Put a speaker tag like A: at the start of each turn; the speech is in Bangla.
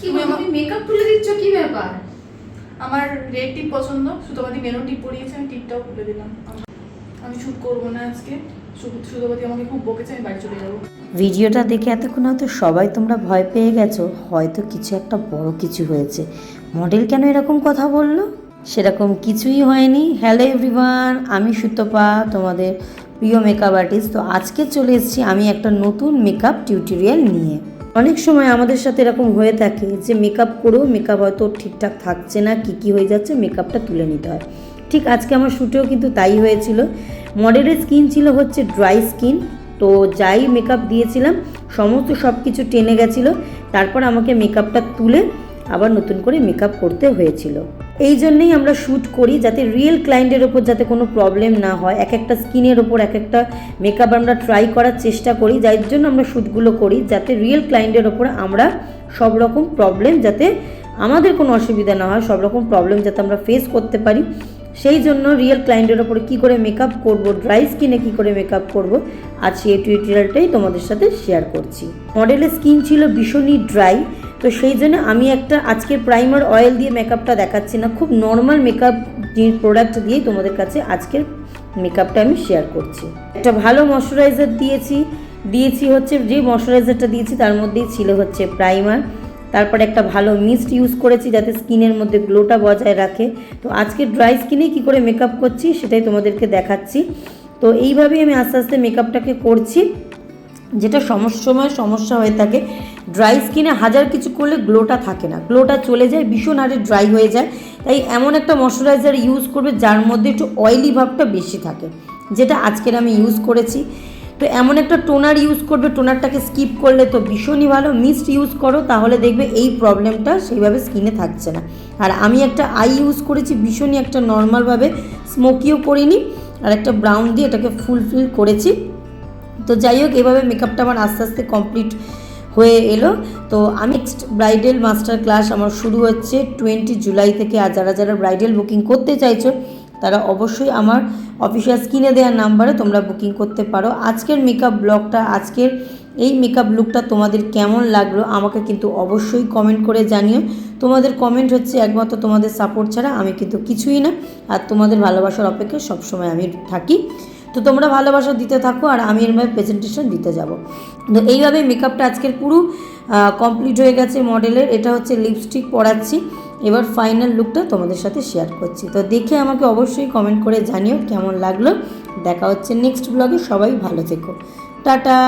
A: কি তুমি মেকআপ তুলে দিচ্ছ কি ব্যাপার?
B: আমার রেড টিপ পছন্দ সুতোবাদি মেরুন টিপ পরিয়েছে আমি টিপটাও খুলে দিলাম। আমি শ্যুট করব না আজকে। সুতোবাদি আমাকে খুব বকেছে আমি বাড়ি চলে যাব।
C: ভিডিওটা দেখে এতক্ষণ হয়তো সবাই তোমরা ভয় পেয়ে গেছো হয়তো কিছু একটা বড় কিছু হয়েছে। মডেল কেন এরকম কথা বলল? সেরকম কিছুই হয়নি। হ্যালো এভরিওয়ান আমি সুতপা তোমাদের প্রিয় মেকআপ আর্টিস্ট তো আজকে চলে এসেছি আমি একটা নতুন মেকআপ টিউটোরিয়াল নিয়ে। অনেক সময় আমাদের সাথে এরকম হয়ে থাকে যে মেকআপ করেও মেকআপ হয়তো ঠিকঠাক থাকছে না, কি কি হয়ে যাচ্ছে মেকআপটা তুলে নিতে হয়। ঠিক আজকে আমার শ্যুটেও কিন্তু তাই হয়েছিল। মডেলের স্কিন ছিল হচ্ছে ড্রাই স্কিন তো যাই মেকআপ দিয়েছিলাম, সমস্ত সব কিছু টেনে গেছিল। তারপর আমাকে মেকআপটা তুলে আবার নতুন করে মেকআপ করতে হয়েছিল। এই জন্যেই আমরা শ্যুট করি যাতে রিয়েল ক্লায়েন্টের ওপর যাতে কোনো প্রবলেম না হয়। এক একটা স্কিনের ওপর এক একটা মেকআপ আমরা ট্রাই করার চেষ্টা করি যার জন্য আমরা শ্যুটগুলো করি, যাতে রিয়েল ক্লায়েন্টের ওপর আমরা সব রকম প্রবলেম যাতে আমাদের কোনো অসুবিধা না হয়, সব রকম প্রবলেম যাতে আমরা ফেস করতে পারি। সেই জন্য রিয়েল ক্লায়েন্টের ওপর কী করে মেকআপ করব ড্রাই স্কিনে কী করে মেকআপ করব আজ সেই টিউটোরিয়ালটাই তোমাদের সাথে শেয়ার করছি। মডেলের স্কিন ছিল ভীষণই ড্রাই তো সেই জন্য আমি একটা আজকে প্রাইমার অয়েল দিয়ে মেকআপটা দেখাচ্ছি না, খুব নর্মাল মেকআপ প্রোডাক্ট দিয়েই তোমাদের কাছে আজকের মেকআপটা আমি শেয়ার করছি। একটা ভালো ময়শ্চারাইজার দিয়েছি দিয়েছি হচ্ছে যে ময়শ্চারাইজারটা দিয়েছি তার মধ্যেই ছিল হচ্ছে প্রাইমার তারপরে একটা ভালো মিস্ট ইউজ করেছি যাতে স্কিনের মধ্যে গ্লোটা বজায় রাখে। তো আজকে ড্রাই স্কিনে কি করে মেকআপ করছি সেটাই তোমাদেরকে দেখাচ্ছি। তো এইভাবেই আমি আস্তে আস্তে মেকআপটাকে করছি। যেটা সময় সমস্যা হয়ে থাকে। ড্রাই স্কিনে হাজার কিছু করলে গ্লোটা থাকে না। গ্লোটা চলে যায়, ভীষণ হারে ড্রাই হয়ে যায়। তাই এমন একটা ময়শ্চারাইজার ইউজ করবে যার মধ্যে একটু অয়েলি ভাবটা বেশি থাকে, যেটা আজকের আমি ইউজ করেছি। তো এমন একটা টোনার ইউজ করবে টোনারটাকে স্কিপ করলে তো ভীষণই ভালো। মিস্ট ইউজ করো, তাহলে দেখবে এই প্রবলেমটা সেইভাবে স্কিনে থাকছে না। আর আমি একটা আই ইউজ করেছি, ভীষণই একটা নর্মালভাবে স্মোকিও করিনি। আর একটা ব্রাউন দিয়ে এটাকে ফুলফিল করেছি। তো যাই হোক, এভাবে মেকআপটা আমার আস্তে আস্তে কমপ্লিট হয়ে এলো। তো আমি নেক্সট ব্রাইডাল মাস্টার ক্লাস আমার শুরু হচ্ছে টোয়েন্টি জুলাই থেকে। আর যারা যারা ব্রাইডাল বুকিং করতে চাইছো, তারা অবশ্যই আমার অফিসিয়াল স্ক্রিনে দেওয়ার নাম্বারে তোমরা বুকিং করতে পারো। আজকের মেকআপ ব্লগটা আজকের এই মেকআপ লুকটা তোমাদের কেমন লাগল, আমাকে কিন্তু অবশ্যই কমেন্ট করে জানিও। তোমাদের কমেন্ট হচ্ছে একমাত্র তোমাদের সাপোর্ট ছাড়া আমি কিন্তু কিছুই না। আর তোমাদের ভালোবাসার অপেক্ষায় সবসময় আমি থাকি। তো তোমরা ভালোবাসা, দিতে থাকো আর আমি এর প্রেজেন্টেশন দিতে যাব। তো এইভাবে মেকআপটা আজকের পুরো কমপ্লিট হয়ে গেছে মডেলের। এটা হচ্ছে লিপস্টিক পরাচ্ছি। এবার ফাইনাল লুকটা তোমাদের সাথে শেয়ার করছি। তো দেখে আমাকে অবশ্যই কমেন্ট করে জানিও কেমন লাগল। দেখা হচ্ছে নেক্সট ব্লগে সবাই ভালো থেকো। টাটা!